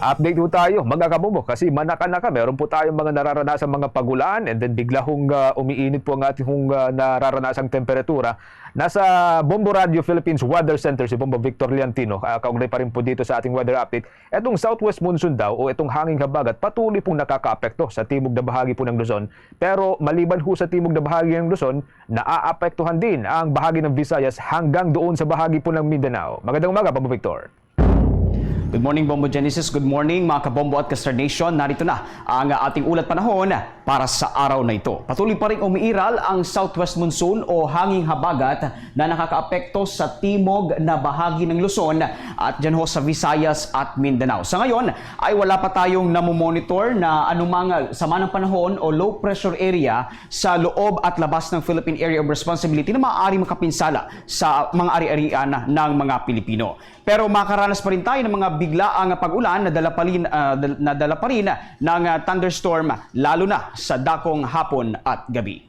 Update po tayo mga kabubo kasi manaka-naka meron po tayong mga nararanasan mga pagulan and then bigla hong uh, umiinit po ang ating hong, uh, nararanasang temperatura. Nasa Bombo Radio Philippines Weather Center si Bombo Victor Liantino, uh, kaugnay pa rin po dito sa ating weather update. Etong southwest monsoon daw o itong hanging habagat patuloy pong nakakaapekto sa timog na bahagi po ng Luzon. Pero maliban ho sa timog na bahagi ng Luzon, naaapektuhan din ang bahagi ng Visayas hanggang doon sa bahagi po ng Mindanao. Magandang umaga, Bombo Victor. Good morning, Bombo Genesis. Good morning, mga kabombo at Kastar Nation. Narito na ang ating ulat panahon para sa araw na ito. Patuloy pa rin umiiral ang southwest monsoon o hanging habagat na nakakaapekto sa timog na bahagi ng Luzon at dyan ho sa Visayas at Mindanao. Sa ngayon ay wala pa tayong namomonitor na anumang sama ng panahon o low pressure area sa loob at labas ng Philippine Area of Responsibility na maaari makapinsala sa mga ari-arian ng mga Pilipino. Pero makaranas pa rin tayo ng mga biglaang pag-ulan na dala pa rin, na dala pa rin ng ah, thunderstorm lalo na sa dakong hapon at gabi.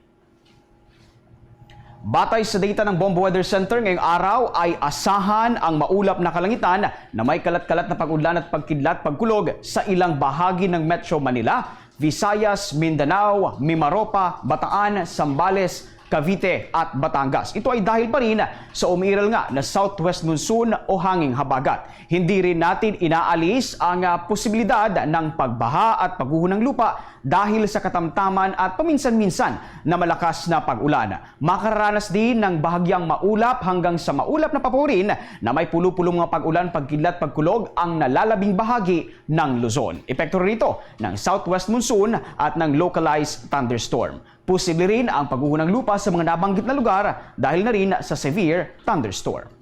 Batay sa data ng Bombo Weather Center ngayong araw ay asahan ang maulap na kalangitan na may kalat-kalat na pag-ulan at pagkidlat pagkulog sa ilang bahagi ng Metro Manila, Visayas, Mindanao, Mimaropa, Bataan, Sambales, Cavite at Batangas. Ito ay dahil pa rin sa umiiral nga na southwest monsoon o hanging habagat. Hindi rin natin inaalis ang ah, posibilidad ng pagbaha at pagguho ng lupa dahil sa katamtaman at paminsan-minsan na malakas na pag-ulan. Makararanas din ng bahagyang maulap hanggang sa maulap na papurin na may pulo-pulong mga pag-ulan, pagkidlat, pagkulog ang nalalabing bahagi ng Luzon. Epekto rito ng southwest monsoon at ng localized thunderstorm. Posible rin ang pagguho ng lupa sa mga nabanggit na lugar dahil na rin sa severe thunderstorm.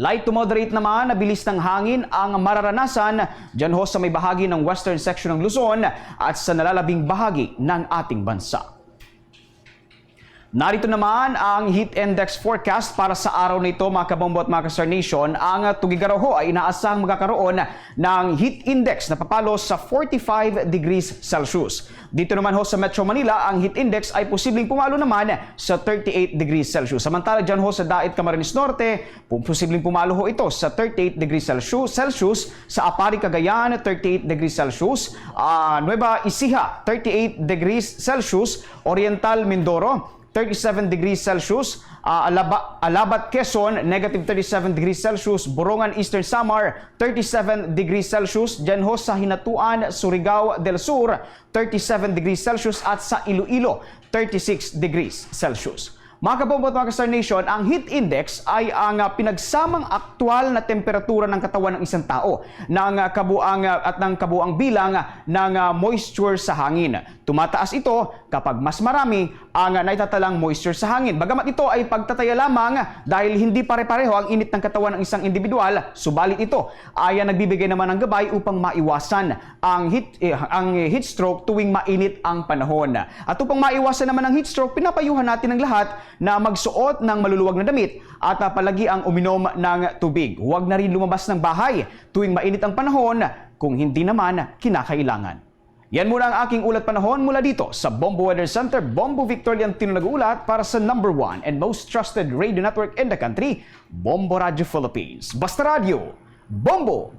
Light to moderate naman na bilis ng hangin ang mararanasan dyan ho sa may bahagi ng western section ng Luzon at sa nalalabing bahagi ng ating bansa. Narito naman ang heat index forecast para sa araw na ito mga kabombo at mga kasar nation. Ang Tugigaraw ho ay inaasahang magkakaroon ng heat index na papalo sa 45 degrees Celsius. Dito naman ho sa Metro Manila, ang heat index ay posibleng pumalo naman sa 38 degrees Celsius. Samantala dyan ho sa Dait Camarines Norte, posibleng pumalo ho ito sa 38 degrees Celsius. Celsius sa Apari, Cagayan, 38 degrees Celsius. Ah, Nueva Ecija, 38 degrees Celsius. Oriental, Mindoro, 37 degrees Celsius. Ah, Alaba, Alabat, Quezon, negative 37 degrees Celsius. Borongan, Eastern Samar, 37 degrees Celsius. Diyan ho sa Hinatuan, Surigao del Sur, 37 degrees Celsius. At sa Iloilo, 36 degrees Celsius. Mga kabombo at mga ka-Star Nation, ang heat index ay ang ah, pinagsamang aktwal na temperatura ng katawan ng isang tao ng ah, kabuang at ng kabuang bilang ng moisture sa hangin. Tumataas ito kapag mas marami ang naitatalang moisture sa hangin. Bagamat ito ay pagtataya lamang ah, dahil hindi pare-pareho ang init ng katawan ng isang individual, subalit ito ay nagbibigay naman ng gabay upang maiwasan ang heat, eh, ang heat stroke tuwing mainit ang panahon. At upang maiwasan naman ang heat stroke, pinapayuhan natin ng lahat na magsuot ng maluluwag na damit at palagi ang uminom ng tubig. Huwag na rin lumabas ng bahay tuwing mainit ang panahon kung hindi naman kinakailangan. Yan muna ang aking ulat panahon mula dito sa Bombo Weather Center. Bombo Victorian Tino nag-uulat para sa number one and most trusted radio network in the country, Bombo Radio Philippines. Basta Radio, Bombo